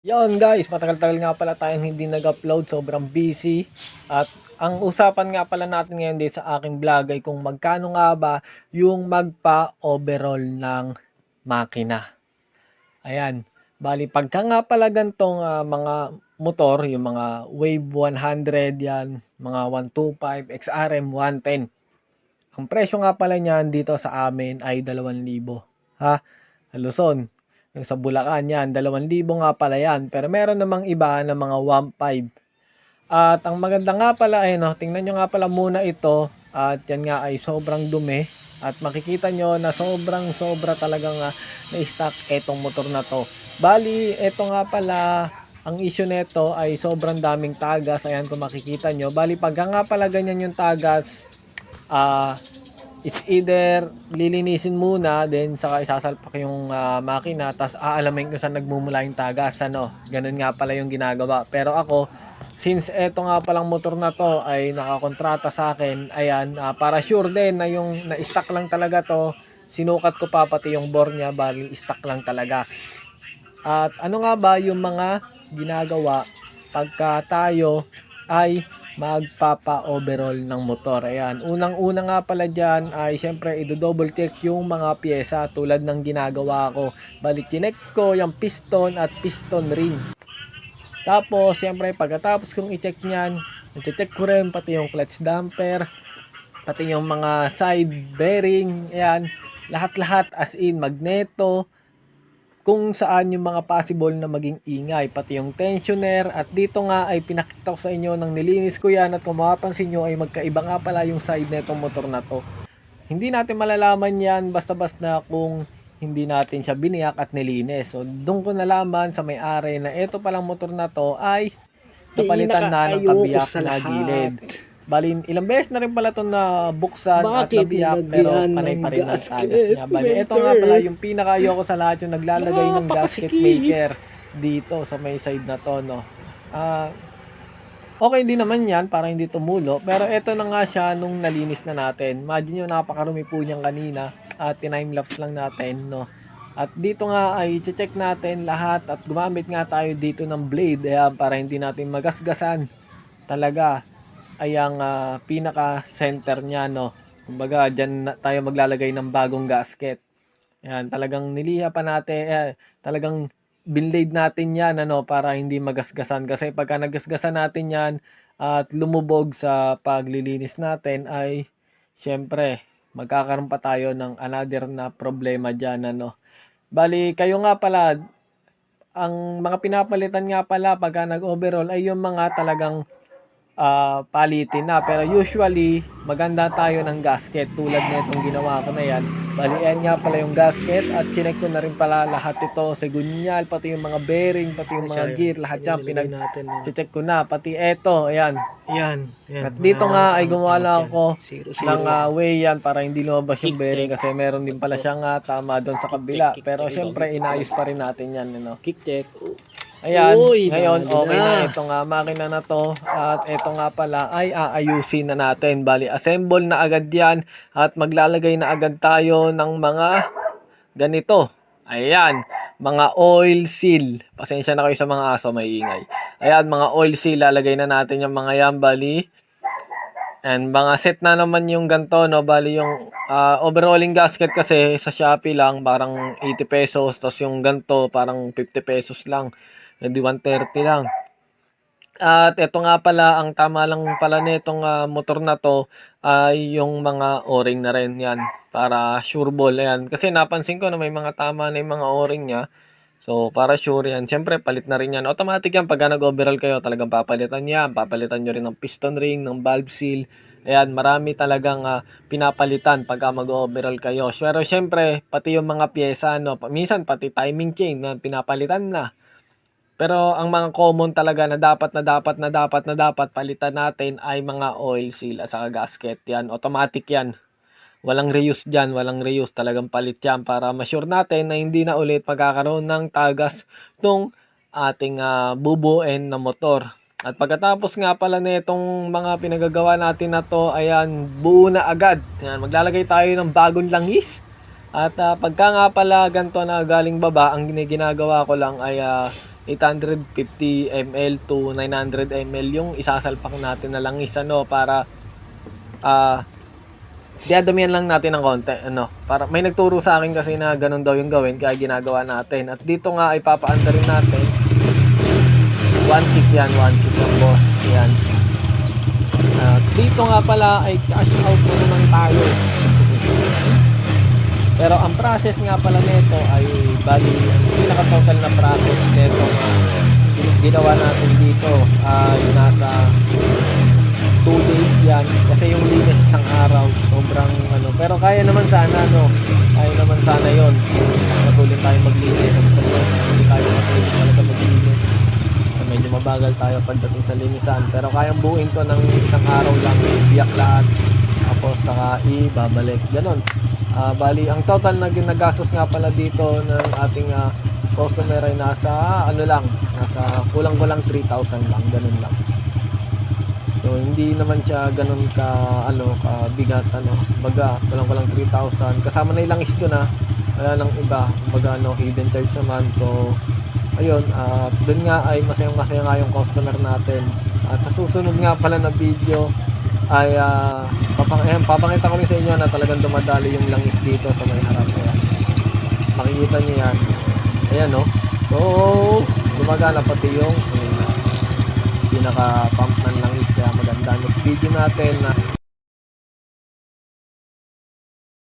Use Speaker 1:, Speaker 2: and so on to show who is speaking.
Speaker 1: Yon guys, matagal-tagal nga pala tayong hindi nag-upload, sobrang busy. At ang usapan nga pala natin ngayon dito sa aking vlog ay kung magkano nga ba yung magpa-overall ng makina. Ayan, bali pagka nga pala gantong ah, mga motor, yung mga Wave 100 yan, mga 125, XRM 110. Ang presyo nga pala niyan dito sa amin ay 2,000. Ha? Luzon. Yung sa Bulacan yan, 2,000 nga pala yan. Pero meron namang iba na mga 1,500. At ang maganda nga pala ay no, tingnan nyo nga pala muna ito. At yan nga ay sobrang dumi. At makikita nyo na sobrang sobra talagang uh, na-stock etong motor na to. Bali, ito nga pala, ang issue nito ay sobrang daming tagas. Ayan kung makikita nyo. Bali, pag nga pala ganyan yung tagas, ah it's either lilinisin muna then saka isasalpak yung ah, makina tas aalamin kung saan nagmumula yung tagas ano? Ganun nga pala yung ginagawa. Pero ako since eto nga palang motor na to ay nakakontrata sa akin ayan ah, para sure din na yung na-stock lang talaga to sinukat ko pa pati yung bore niya bali stock lang talaga. At ano nga ba yung mga ginagawa pagka tayo ay magpapa-overall ng motor. Ayan, unang-una nga pala dyan ay syempre i-double check yung mga pyesa tulad ng ginagawa ko. Balik chinek ko yung piston at piston ring. Tapos, syempre pagkatapos kong i-check nyan, i-check ko rin pati yung clutch damper, pati yung mga side bearing, ayan, lahat-lahat as in magneto, kung saan yung mga possible na maging ingay, pati yung tensioner at dito nga ay pinakita ko sa inyo nang nilinis ko yan at kung mapapansin nyo ay magkaiba nga pala yung side netong motor na to. Hindi natin malalaman yan basta-basta kung hindi natin siya biniyak at nilinis. So doon ko nalaman sa may-ari na ito palang motor na to ay napalitan na ng kabiyak na gilid. Bali, ilang beses na rin pala ito na buksan at
Speaker 2: Bakit
Speaker 1: nabiyak pero
Speaker 2: nilagyan
Speaker 1: panay
Speaker 2: ng
Speaker 1: pa rin ang
Speaker 2: gasket,
Speaker 1: tagas niya. Bali, ito nga pala yung pinakayoko sa lahat yung naglalagay ng gasket maker dito sa may side na to, no. Ah, okay din naman yan para hindi tumulo. Pero ito na nga siya nung nalinis na natin. Imagine nyo, napakarumi po niyan kanina. At time-lapse lang natin, no. At dito nga ay check natin lahat at gumamit nga tayo dito ng blade ayan, para hindi natin magasgasan talaga ay ang ah, pinaka center niya no. Kumbaga diyan tayo maglalagay ng bagong gasket. Ayan, talagang niliha pa natin, eh, talagang binlaid natin yan ano, para hindi magasgasan. Kasi pagka nagasgasan natin yan at lumubog sa paglilinis natin ay syempre magkakaroon pa tayo ng another na problema dyan ano. Bali, kayo nga pala, ang mga pinapalitan nga pala pagka nag-overall ay yung mga talagang ah, palitin na. Pero usually, maganda tayo ng gasket tulad nitong ginawa ko na yan. Bali, yan nga pala yung gasket at chinek ko na rin pala lahat ito. Segunyal, pati yung mga bearing, pati yung mga gear, lahat yan pinag
Speaker 2: natin.
Speaker 1: check ko na. Pati eto, ayan.
Speaker 2: Yan. yan.
Speaker 1: At dito nga ay gumawa lang ako ng ah, way yan para hindi lumabas yung bearing kasi meron din pala siyang ah, tama doon sa kabila. Pero syempre, inayos pa rin natin yan. You know?
Speaker 2: Kick check.
Speaker 1: Ayan,
Speaker 2: Uy,
Speaker 1: ngayon okay na
Speaker 2: na.
Speaker 1: ito nga makina na to at ito nga pala ay aayusin na natin. Bali, assemble na agad yan at maglalagay na agad tayo ng mga ganito. Ayan, mga oil seal. Pasensya na kayo sa mga aso, may ingay. Ayan, mga oil seal, lalagay na natin yung mga yan, bali. And mga set na naman yung ganto, no? Bali yung ah, overalling gasket kasi sa Shopee lang, parang 80 pesos. Tapos yung ganto, parang 50 pesos lang. Hindi 130 lang. At ito nga pala, ang tama lang pala nitong ah, motor na to ay yung mga o-ring na rin yan. Para sure ball yan. Kasi napansin ko na may mga tama na yung mga o-ring niya. So, para sure yan. Siyempre, palit na rin yan. Automatic yan. Pagka nag-overall kayo, talagang papalitan yan. Papalitan nyo rin ng piston ring, ng valve seal. Ayan, marami talagang ah, pinapalitan pagka mag-overall kayo. Pero siyempre, pati yung mga pyesa, no? Minsan, pati timing chain na pinapalitan na. Pero ang mga common talaga na dapat na dapat na dapat na dapat palitan natin ay mga oil seal at saka gasket. Yan, automatic yan. Walang reuse dyan, walang reuse. Talagang palit yan para ma-sure natin na hindi na ulit magkakaroon ng tagas nung ating ah, bubuin na motor. At pagkatapos nga pala nitong mga pinagagawa natin na to, ayan, buo na agad. Yan, maglalagay tayo ng bagong langis. At ah, pagka nga pala ganito na galing baba, ang ginagawa ko lang ay ah, 850 ml to 900 ml yung isasalpak natin na langis ano para ah diadamihan lang natin ng konti ano. Para may nagturo sa akin kasi na ganun daw yung gawin kaya ginagawa natin. At dito nga ay papaanda rin natin. One kick yan one kick ang boss yan. At dito nga pala ay cash out na naman tayo pero ang process nga pala nito ay bali ang pinaka total na process nito na ginawa natin dito ay nasa 2 days yan. Kasi yung linis isang araw sobrang ano. Pero kaya naman sana no kaya naman sana yon matuloy tayo maglinis. Ang problema hindi tayo matuloy talaga maglinis. Medyo mabagal tayo pagdating sa linisan. Pero kayang buuin to ng isang araw lang biyak lahat. Tapos saka ibabalik. Ganon Ah, bali ang total na ginagastos nga pala dito ng ating ah, customer ay nasa ano lang nasa kulang-kulang 3,000 lang ganun lang So hindi naman siya ganun ka ano ka bigat ano. Baga walang 3,000 kasama na ilang isdo na. Wala nang iba. Baga ano hidden charge naman. So ayun, at doon nga ay masayang masaya nga yung customer natin. At sa susunod nga pala na video ay ah, papang ayan, papakita ko rin sa inyo na talagang dumadali yung langis dito sa may harap ayan. Makikita niyo yan. Ayan no. So gumagana pati yung ano, pinaka pump ng langis kaya maganda next video natin na